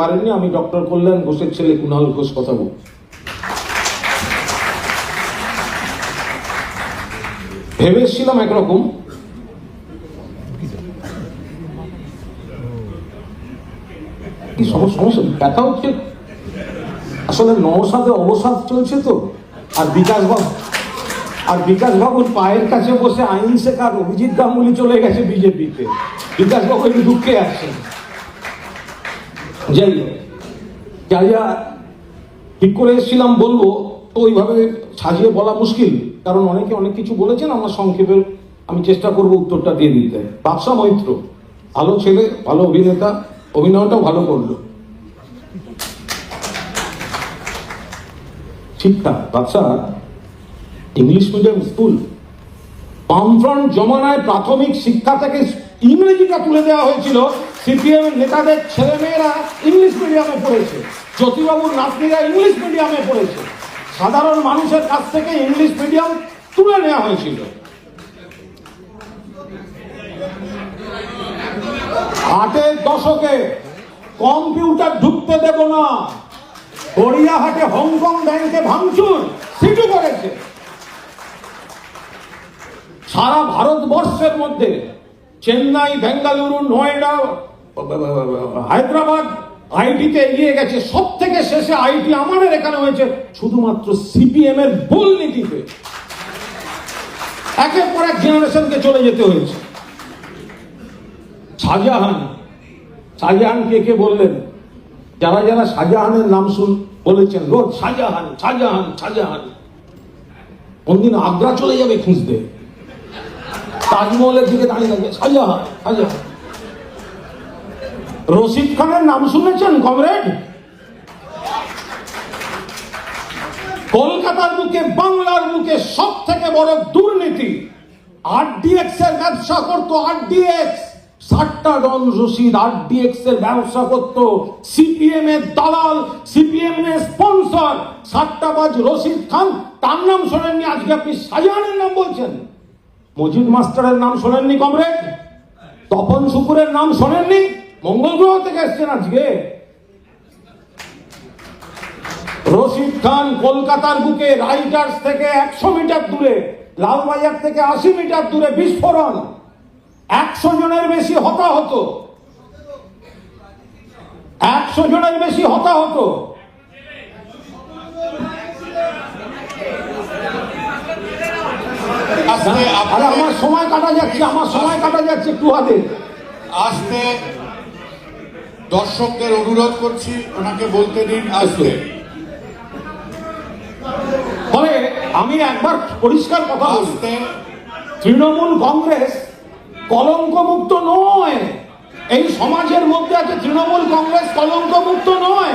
পারেননি, আমি ডক্টর কল্যাণ ঘোষের ছেলে কুণাল ঘোষ কথা বল ভেবে একরকম। ব্যথা হচ্ছে? আসলে নবসাদে অবসাদ চলছে তো। আর বিকাশ বাবু আর বিকাশ বাবুর পায়ের কাছে বসে আইন শেখার অভিজিৎ গাঙ্গুলি চলে গেছে বিজেপিতে। বিকাশ বাবু দুঃখে আছেন যাই যা যা ঠিক করে এসেছিলাম বলব? তো ওইভাবে সাজিয়ে বলা মুশকিল, কারণ অনেকে অনেক কিছু বলেছেন, আমার সংক্ষেপে আমি চেষ্টা করব উত্তরটা দিয়ে দিতে। বাদশা মৈত্র, ভালো ছেলে, ভালো অভিনেতা, অভিনয়টাও ভালো করল। ঠিকঠাক বাচ্চা ইংলিশ মিডিয়াম স্কুল। বামফ্রন্ট জমানায় প্রাথমিক শিক্ষা থেকে ইংরেজিটা তুলে দেওয়া হয়েছিল। সিপিএম নেতাদের ছেলেমেয়েরা ইংলিশ মিডিয়ামে পড়েছে, জ্যোতিবাবুর নাতনিরা ইংলিশ মিডিয়ামে পড়েছে। সাধারণ মানুষের কাছ থেকে ইংলিশ মিডিয়াম তুলে নেওয়া হয়েছিল। আটের দশকে কম্পিউটার ঢুকতে দেব না। গড়িয়াহাটে হংকং ব্যাংকে ভাঙচুর, সিটু করেছে। সারা ভারতবর্ষের মধ্যে চেন্নাই, বেঙ্গালুরু নয়ডা হায়দ্রাবাদ আইটিতে এগিয়ে গেছে। সব থেকে শেষে আইটি আমাদের এখানে হয়েছে। শুধুমাত্র সিপিএম এর ভুল নীতিতে একের পর এক জেনারেশনকে চলে যেতে হয়েছে। শাহজাহান শাহজাহান কে কে বললেন? যারা যারা শাহজাহানের নাম শুন, বলেছেন, রোজ শাহজাহান শাহজাহান শাহজাহান। কোনদিন আগ্রা চলে যাবে খুঁজতে। তাজমহলের দিকে দাঁড়িয়ে থাকবে, শাহজাহান শাহজাহান। রশিদ খানের নাম শুনেছেন, কমরেড? কলকাতার বুকে বাংলার বুকে সব থেকে বড় দুর্নীতি। আরডিএক্স এর ব্যবসা করতো আরডিএক্স ষাটটা ডন রশিদ আরডিএক্স এর ব্যবসা করতো। সিপিএম এর দালাল সিপিএম এর স্পন্সর। সাতটাবাজ রশিদ খান, তার নাম শোনেননি, আজকে আপনি শাহজাহানের নাম বলছেন। মজিদ মাস্টারের নাম শোনেননি, কমরেড? তপন শুকুরের নাম শোনেননি? মঙ্গল গ্রহ থেকে এসছেন আজকে। রশিদ খান কলকাতার বুকে রাইটার্স থেকে একশো মিটার দূরে লালবাজার থেকে আশি মিটার দূরে বিস্ফোরণ। একশো জনের বেশি হতাহত। একশো জনের বেশি হতাহত। আমার সময় কাটা যাচ্ছে আমার সময় কাটা যাচ্ছে একটু হাতে। আস্তে দর্শকদের অনুরোধ করছি ওনাকে বলতে দিন আসবে ফলে আমি একবার পরিষ্কার কথা বলি। আস্তে তৃণমূল কংগ্রেস কলঙ্কমুক্ত নয়। এই সমাজের মধ্যে আছে তৃণমূল কংগ্রেস কলঙ্কমুক্ত নয়।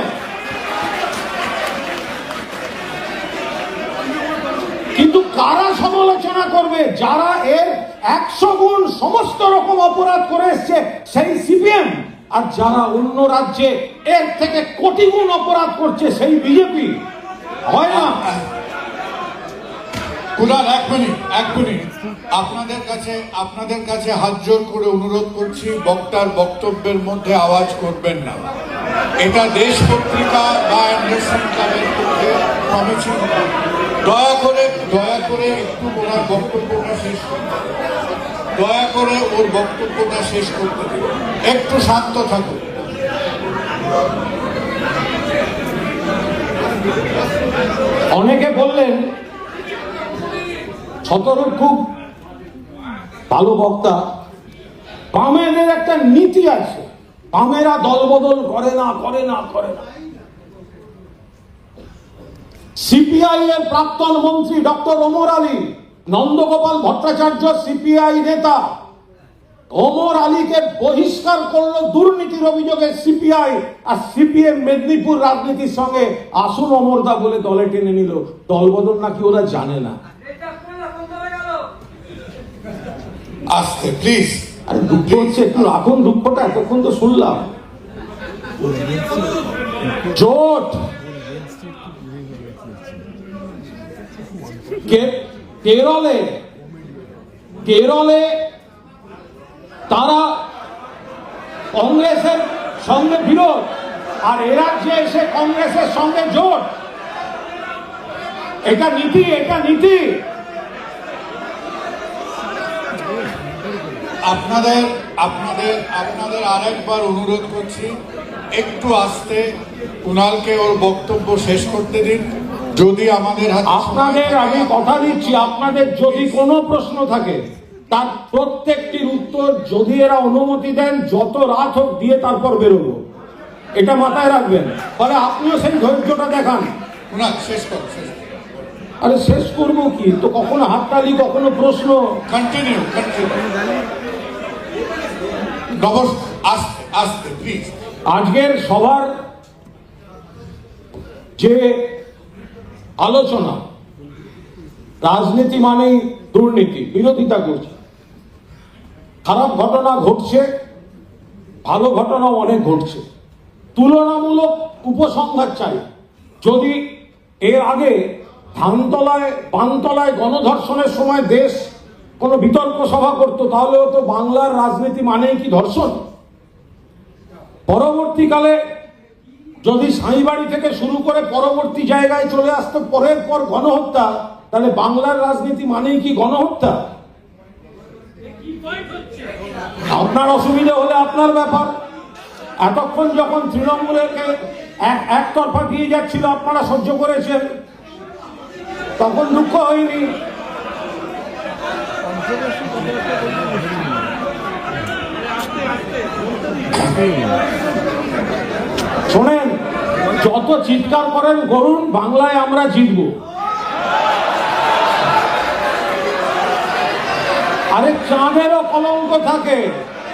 কিন্তু কারা সমালোচনা করবে? যারা এর একশো গুণ সমস্ত রকম অপরাধ করে এসছে সেই সিপিএম। আর যারা অন্য রাজ্যে এর থেকে কোটি গুণ অপরাধ করছে সেই বিজেপি হয় না? আপনাদের কাছে আপনাদের কাছে করে অনুরোধ করছি, বক্তার বক্তব্যের মধ্যে আওয়াজ করবেন না। এটা দেশ পত্রিকা বা দয়া করে দয়া করে একটু বক্তব্যটা শেষ। দয়া করে ওর বক্তব্যটা শেষ করতে দিন। একটু শান্ত থাকুন। অনেকে বললেন সতেরোর খুব ভালো বক্তা। বামেদের একটা নীতি আছে। বামেরা দলবদল করে না করে না করে না। সিপিআই এর প্রাক্তন মন্ত্রী ডক্টর ওমর আলী নন্দগোপাল ভট্টাচার্য সিপিআই নেতা। ওমর আলীকে বহিষ্কার করল দুর্নীতির অভিযোগে সিপিআই আর সিপিএম মেদিনীপুর রাজনীতির সঙ্গে আসুন অমরদা বলে দলে টেনে নিল। দলবদল নাকি ওরা জানে না। আস্তে প্লিজ আরে দুঃখ হচ্ছে একটু রাখুন দুঃখটা এতক্ষণ তো শুনলাম। জোট! কে- কেরলে কেরলে তারা কংগ্রেসের সঙ্গে বিরোধ, আর এরা যে এসে কংগ্রেসের সঙ্গে জোট। এটা নীতি এটা নীতি। আপনাদের আপনাদের আপনাদের আরেকবার অনুরোধ করছি, একটু আসতে, কুণালকে ওর বক্তব্য শেষ করতে দিন। যদি আমাদের আপনাদের আমি কথা দিচ্ছি আপনাদের যদি কোনো প্রশ্ন থাকে তার প্রত্যেকটির উত্তর যদি এরা অনুমতি দেন যত রাত হোক দিয়ে তারপর বেরোবো। এটা মাথায় রাখবেন। ফলে আপনিও সেই ধৈর্যটা দেখান। শেষ কর আরে শেষ করব কি? তো কখনো হাততালি কখনো প্রশ্ন? কন্টিনিউ আজকের সবার যে আলোচনা। রাজনীতি মানেই দুর্নীতি, বিরোধিতা করছে। খারাপ ঘটনা ঘটছে, ভালো ঘটনাও অনেক ঘটছে। তুলনামূলক উপসংহার চাই। যদি এর আগে ধানতলায় পানতলায় গণধর্ষণের সময় দেশ কোনো বিতর্ক সভা করতো তাহলে তো বাংলার রাজনীতি মানেই কি ধর্ষণ? পরবর্তীকালে যদি সাঁইবাড়ি থেকে শুরু করে পরবর্তী জায়গায় চলে আসতো, পরের পর গণহত্যা, তাহলে বাংলার রাজনীতি মানেই কি গণহত্যা? আপনার অসুবিধা হলে আপনার ব্যাপার। এতক্ষণ যখন তৃণমূলকে এক একতরফা দিয়ে যাচ্ছিল, আপনারা সহ্য করেছেন। তখন দুঃখ হয়নি। শোনেন যত চিৎকার করেন করুন বাংলায় আমরা জিতবো अरे चांदेरो कलंक থাকে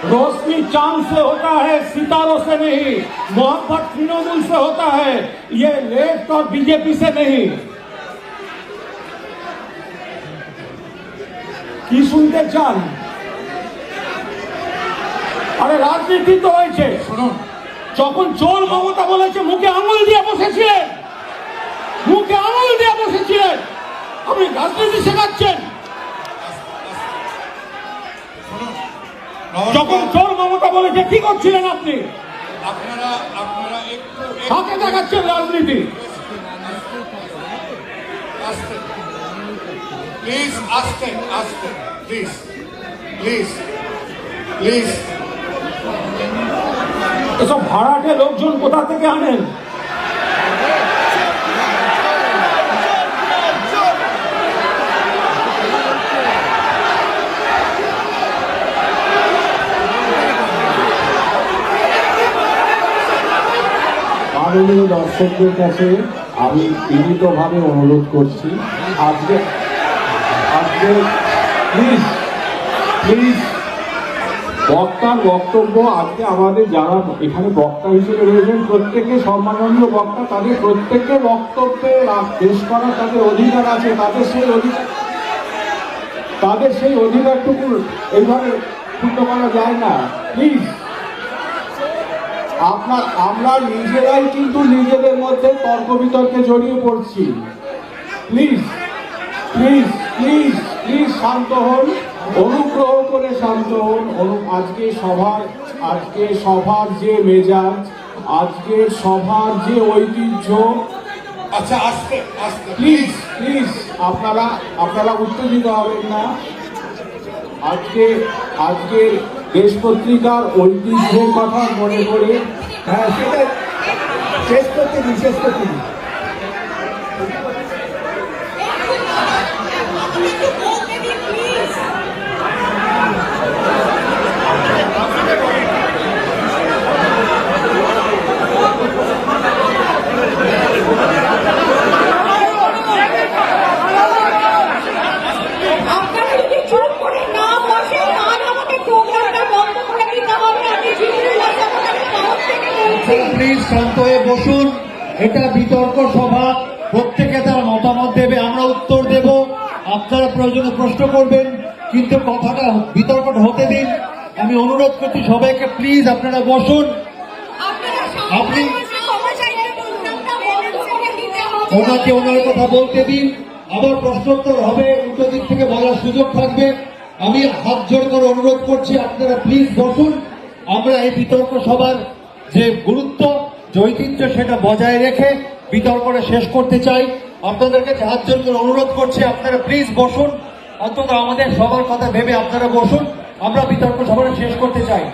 रोशनी चांद से होता है सितारों से नहीं मोहब्बत तृणमूल से होता है ये लेफ्ट और बीजेपी से नहीं কি শুনতে চান আরে রাজনীতি তো হয়েছে শুনুন যখন চোর মমতা বলেছে মুখে আঙুল দিয়ে বসেছিলেন। মুখে আঙুল দিয়ে বসেছিলেন। আপনি রাজনীতি শেখাচ্ছেন। যখন চোর মমতা বলেছে কি করছিলেন আপনি? আপনারা আপনারা একটু দেখাচ্ছেন রাজনীতি। আসতে প্লিজ আসতে আসতে প্লিজ প্লিজ প্লিজ। এসব ভাড়াটে লোকজন কোথা থেকে আনেন? দর্শকদের কাছে আমি বিনীতভাবে অনুরোধ করছি। আজকে আজকে প্লিজ প্লিজ বক্তার বক্তব্য আজকে আমাদের যারা এখানে বক্তা হিসেবে রয়েছেন প্রত্যেকে সম্মাননীয় বক্তা, তাদের প্রত্যেককে বক্তব্যে পেশ করার তাদের অধিকার আছে, তাদের সেই অধিকার তাদের সেই অধিকারটুকু এইভাবে ক্ষুণ্ণ করা যায় না। প্লিজ আপনার আমরা নিজেরাই কিন্তু নিজেদের মধ্যে তর্ক বিতর্কে জড়িয়ে পড়ছি। প্লিজ প্লিজ প্লিজ প্লিজ শান্ত হন। অনুগ্রহ করে শান্ত হন। অনু- আজকে সভার আজকে সভার যে মেজাজ আজকে সভার যে ঐতিহ্য আচ্ছা আসতে আসতে। প্লিজ প্লিজ আপনারা আপনারা উত্তেজিত হবেন না। আজকে আজকে দেশ পত্রিকার ঐতিহ্যের কথা মনে করে হ্যাঁ সেটা শেষ করতে দিন শেষ করতে দিন আপনারা যদি চুপ করে না বসেন তাহলে আমাকে প্রোগ্রামটা বন্ধ করে দিতে হবে আমি জিনিস আপনাদের তরফ থেকে বলছি প্লিজ শান্ত হয়ে বসুন এটা বিতর্ক সভা। প্রত্যেকে তার মতামত দেবে আমরা উত্তর দেব। আপনারা প্রয়োজনে প্রশ্ন করবেন কিন্তু কথাটা বিতর্কটা হতে দিন। আমি অনুরোধ করছি সবাইকে প্লিজ আপনারা বসুন। আপনি- ওনাকে ওনার কথা বলতে দিন। আবার প্রশ্নোত্তর হবে উল্টো দিক থেকে বলার সুযোগ থাকবে। আমি হাত জোর করে অনুরোধ করছি আপনারা প্লিজ বসুন। আমরা এই বিতর্ক সভার যে গুরুত্ব যে ঐতিহ্য সেটা বজায় রেখে বিতর্কটা শেষ করতে চাই আপনাদেরকে হাত জোর করে অনুরোধ করছি আপনারা প্লিজ বসুন অন্তত আমাদের সবার কথা ভেবে আপনারা বসুন আমরা বিতর্ক সভাটা শেষ করতে চাই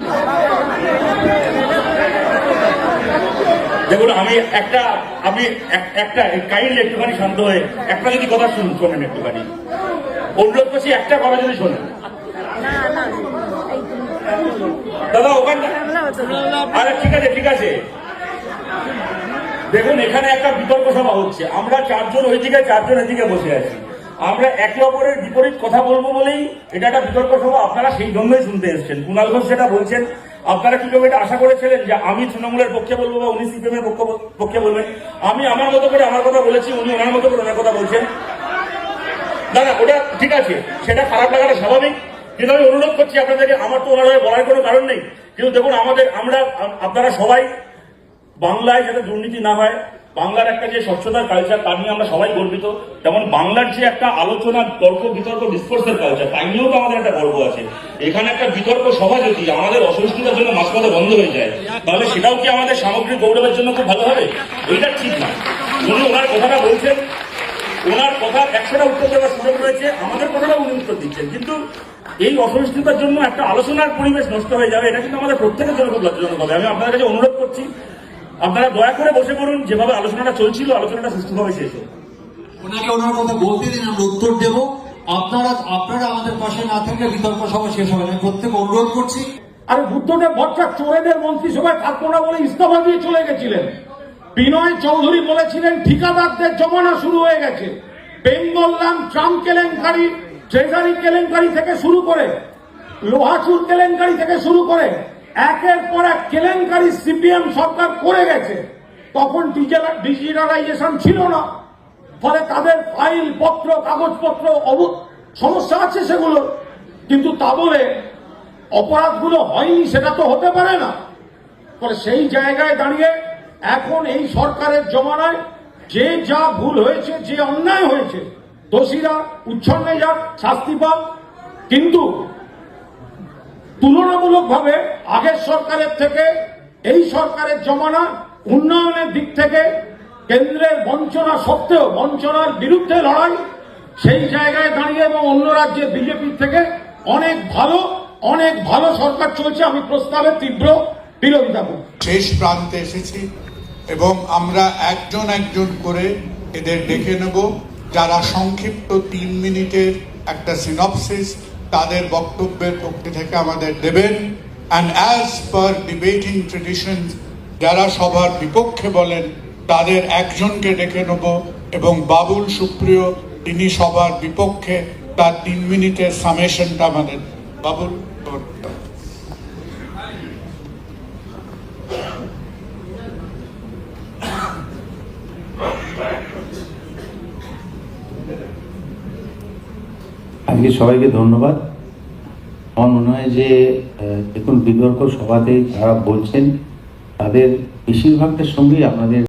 দেখুন আমি একটা আমি এক- একটা কাইন্ডলি একটুখানি শান্ত হয়ে একটা যদি কথা শুন শোনেন একটুখানি অনুরোধ করছি একটা কথা যদি শোনেন দাদা ওখানে আরে ঠিক আছে ঠিক আছে দেখুন, এখানে একটা বিতর্ক সভা হচ্ছে। আমরা চারজন ওইদিকে, চারজন এদিকে বসে আছি। আমরা একে অপরের বিপরীত কথা বলব বলেই এটা একটা বিতর্ক সভা। আপনারা সেই জন্যই শুনতে এসেছেন। কুণাল ঘোষ যেটা বলছেন, আপনারা কি কেউ এটা আশা করেছিলেন যে আমি তৃণমূলের পক্ষে বলব বা উনি সিপিএম এর পক্ষ- বলবেন? আমি আমার মতো করে আমার কথা বলেছি, উনি ওনার মতো করে ওনার কথা বলছেন। না না, ওটা ঠিক আছে। সেটা খারাপ লাগাটা স্বাভাবিক। কিন্তু আমি অনুরোধ করছি আপনাদেরকে, আমার তো ওনার বলার কোনো কারণ নেই। কিন্তু দেখুন, আমাদের আমরা আপনারা সবাই বাংলায় যাতে দুর্নীতি না হয়, বাংলার একটা যে স্বচ্ছতার কালচার তা নিয়ে আমরা সবাই গর্বিত। যেমন বাংলার যে একটা আলোচনা তর্ক, বিতর্ক ডিসকোর্সের কালচার তাই নিয়েও তো আমাদের একটা গর্ব আছে। এখানে একটা বিতর্ক সভা যদি আমাদের অসহিষ্ণুতার জন্য মাঝপথে বন্ধ হয়ে যায়, তাহলে সেটাও কি আমাদের সামগ্রিক গৌরবের জন্য খুব ভালো হবে? এটা ঠিক না। উনি ওনার কথাটা বলছেন, ওনার কথা একশোটা উত্তর দেওয়ার সুযোগ রয়েছে, আমাদের কথাটা উনি উত্তর দিচ্ছেন। কিন্তু এই অসহিষ্ণুতার জন্য একটা আলোচনার পরিবেশ নষ্ট হয়ে যাবে, এটা কিন্তু আমাদের প্রত্যেকের জন্য খুব লজ্জাজনক হবে। আমি আপনাদের কাছে অনুরোধ করছি আপনারা দয়া করে বসে পড়ুন যেভাবে আলোচনাটা চলছিল আলোচনাটা সুস্থভাবে শেষ হোক। ওনাকে ওনার কথা বলতে দিন আমরা উত্তর দেব। আপনারা আপনারা আমাদের পাশে না থাকলে বিতর্ক সভা শেষ হবে না। প্রত্যেক অনুরোধ করছি। আরে বুদ্ধদেব ভট্টাচার্য চোরেদের মন্ত্রিসভায় থাকব না বলে ইস্তফা দিয়ে চলে গেছিলেন। বিনয় চৌধুরী বলেছিলেন ঠিকাদারদের জমানা শুরু হয়ে গেছে। বেঙ্গলরাম ট্রাম্প কেলেঙ্কারি ট্রেজারি কেলেঙ্কারি থেকে শুরু করে লোহাচুর কেলেঙ্কারি থেকে শুরু করে একের পর এক কেলেঙ্কারি সিপিএম সরকার করে গেছে। তখন ডিজিটালাইজেশন ছিল না। ফলে তাদের ফাইল পত্র, কাগজপত্র সমস্যা আছে সেগুলো। কিন্তু তা বলে অপরাধগুলো হয়নি, সেটা তো হতে পারে না। ফলে সেই জায়গায় দাঁড়িয়ে এখন এই সরকারের জমানায় যে যা ভুল হয়েছে, যে অন্যায় হয়েছে, দোষীরা উচ্ছন্নে যাক, শাস্তি পাক। কিন্তু তুলনামূলকভাবে আগের সরকারের থেকে এই সরকারের জমানা উন্নয়নের দিক থেকে কেন্দ্রের বঞ্চনা সত্ত্বেও বঞ্চনার বিরুদ্ধে লড়াই, সেই জায়গায় দাঁড়িয়ে এবং অন্য রাজ্যের বিজেপির থেকে অনেক ভালো অনেক ভালো সরকার চলছে। আমি প্রস্তাবের তীব্র বিরোধিতা করি শেষ প্রান্তে এসেছি এবং আমরা একজন একজন করে এদের ডেকে নেব, যারা সংক্ষিপ্ত তিন মিনিটের একটা সিনপসিস তাদের বক্তব্যের পক্ষে থেকে আমাদের দেবেন। And as per debating tradition যারা সবার বিপক্ষে বলেন, তাদের একজনকে ডেকে নেব এবং বাবুল সুপ্রিয়, তিনি সবার বিপক্ষে তার তিন মিনিটের সামেশনটা আমাদের বাবুল আজকে সবাইকে ধন্যবাদ। আমার মনে হয় যে এখন বিতর্ক সভাতে যারা বলছেন, তাদের বেশিরভাগটার সঙ্গেই আপনাদের